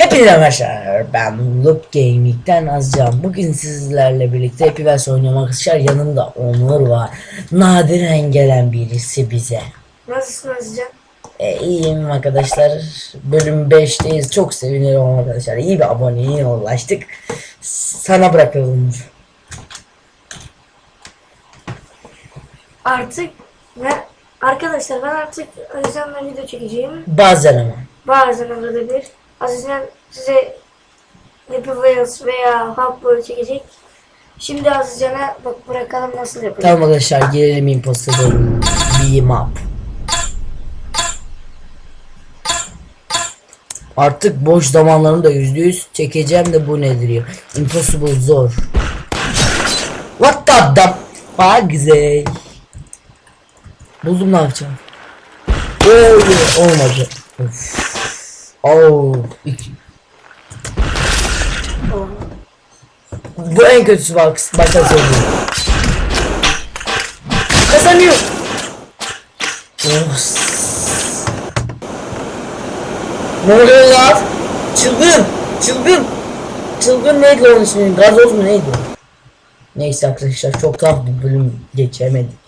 Hepinize arkadaşlar ben Loop Gaming'den Azcan. Bugün sizlerle birlikte Epiverse oynuyorum arkadaşlar. Yanımda Onur var. Nadiren gelen birisi bize. Nasılsın Azcan? E, iyiyim arkadaşlar. Bölüm 5'teyiz. Çok sevinirim arkadaşlar. İyi bir aboneye ulaştık. Sana bırakalım Onur. Artık ve arkadaşlar ben artık Azizcan'la video çekeceğim. Bazen ama. Bazen arada bir. Azizcan size Happy Wheels veya Boy çekecek. Şimdi Azizcan'a bak bırakalım nasıl yapacak. Tamam arkadaşlar gelelim Impossible Beam Up. Artık boş zamanlarımı da yüzde yüz çekeceğim de bu nedir ya? Impossible zor. What the the fuck güzel. Buldum ne yapacağım. Oo, olmadı. Of. Oh, iki. Bu en kötüsü bak. Baştan söyleyeyim. Kazanıyor. Of. Ne oluyor lan? Çılgın. Çılgın. Çılgın neydi onun ismi? Gazoz mu neydi? Neyse arkadaşlar çok tuhaf bir bölüm geçemedik.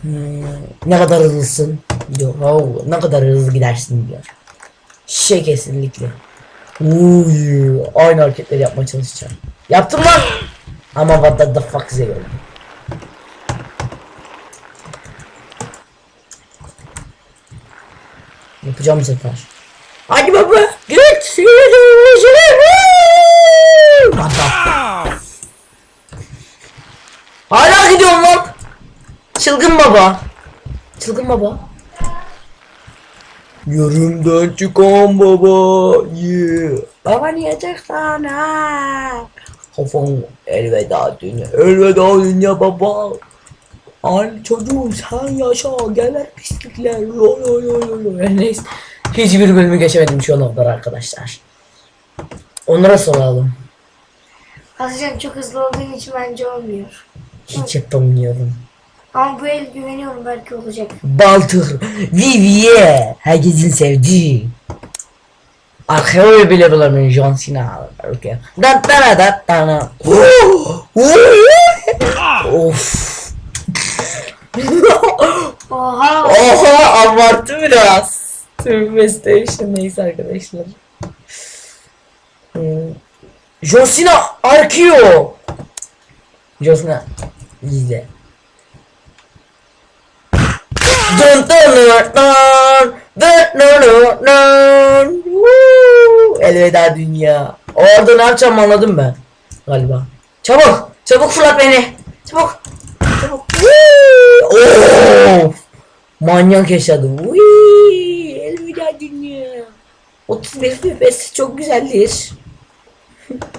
Hmm, ne kadar hızlısın diyor. Oh, ne kadar hızlı gidersin diyor. Şey kesinlikle. Uy, aynı hareketleri yapmaya çalışacağım. Yaptım lan. Ama what the, the fuck size gördüm. Yapacağım bu sefer. Hadi baba git. The- Hala gidiyorum lan. Çılgın baba. Çılgın baba. Yarımdan çıkan baba. Yeah. Baba niye çıktın ha? Kafam elveda dünya. Elveda dünya baba. Ay çocuğum sen yaşa gelir pislikler. Yo yo yo yo yo. Neyse. Hiçbir bölümü geçemedim şu ana kadar arkadaşlar. Onlara soralım. Azizcan çok hızlı olduğun için bence olmuyor. Hiç yapamıyorum. Ama bu el güveniyorum belki olacak. Baltır, Vivier, herkesin sevdiği. Arkaya bile bulamıyorum John Cena. Okay. Da da da da da. Of. Oha! Oha abarttı biraz. Tövbe station neyse arkadaşlar. Hmm. John Cena Arkeo. John Cena izle. Dun dun dun dun dun dun dun. Woo! Elveda dünya. Orada ne yapacağım anladım ben. Galiba. Çabuk. Çabuk fırlat beni. Çabuk. Çabuk. Of. Manyak yaşadım. Wee! Elveda dünya. 31 FPS çok güzeldir.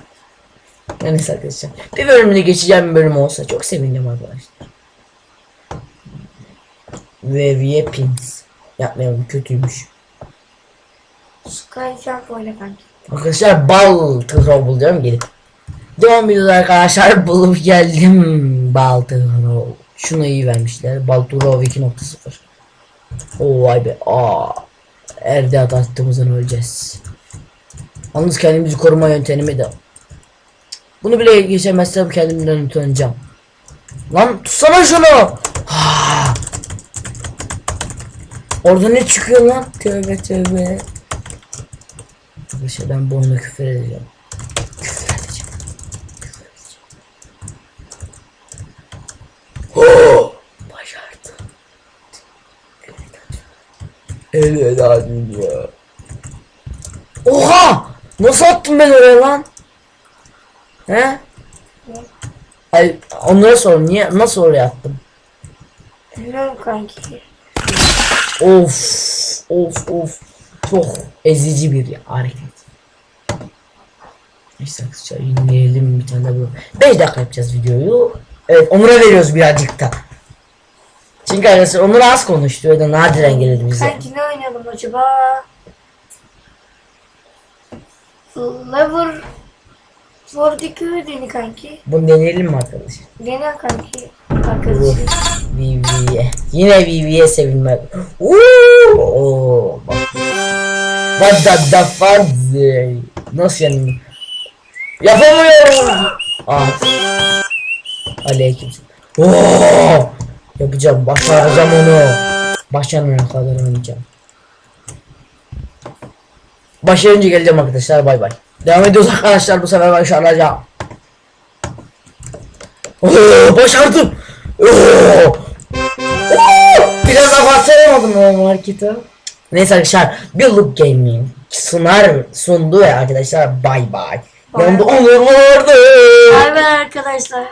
Neyse arkadaşlar. Bir bölümünü geçeceğim bir bölüm olsa çok sevindim arkadaşlar. Ve Viepins. Yapmayalım kötüymüş. Sky Jump oyna kanki. Arkadaşlar bal tıhro diyorum gelip. Devam ediyoruz arkadaşlar bulup geldim bal tıhro. Şunu iyi vermişler. Bal tıhro 2.0. Oo vay be. Aa. Erde attığımızdan öleceğiz. Yalnız kendimizi koruma yöntemi de. Bunu bile geçemezsem kendimden utanacağım. Lan tutsana şunu. Ha. Orada ne çıkıyor lan? Tövbe tövbe. Arkadaşlar ben bu oyuna küfür edeceğim. Küfür edeceğim. Küfür edeceğim. Başardım. Elveda dünya. Oha! Nasıl attın ben oraya lan? He? Ay, onlara sor niye nasıl oraya attım? Bilmiyorum kanki. Of of of çok ezici bir hareket. Neyse arkadaşlar yenileyelim bir tane bu. 5 dakika yapacağız videoyu. Evet Onur'a veriyoruz birazcık da. Çünkü arkadaşlar Onur az konuştu de nadiren gelirdi bize. Kanki ne oynayalım acaba? Lever 42 deni kanki. Bunu deneyelim mi arkadaşlar? Dene kanki. Arkadaşım. Vivi'ye. Yine Vivi'ye sevinmek. Uuu, oo, bak. What the the fuck? Nasıl yani? Yapamıyorum. Ah. Aleyküm. Oo! Yapacağım. Başaracağım onu. Başarmaya kadar oynayacağım. Başarınca geleceğim arkadaşlar. Bay bay. Devam ediyoruz arkadaşlar. Bu sefer başaracağım. Oo, başardım. Oo. Abartamadım o marketi. Neyse arkadaşlar. Bir look gaming sunar sundu ya arkadaşlar. Bay bay. Yanımda Onur vardı. Bay bay arkadaşlar.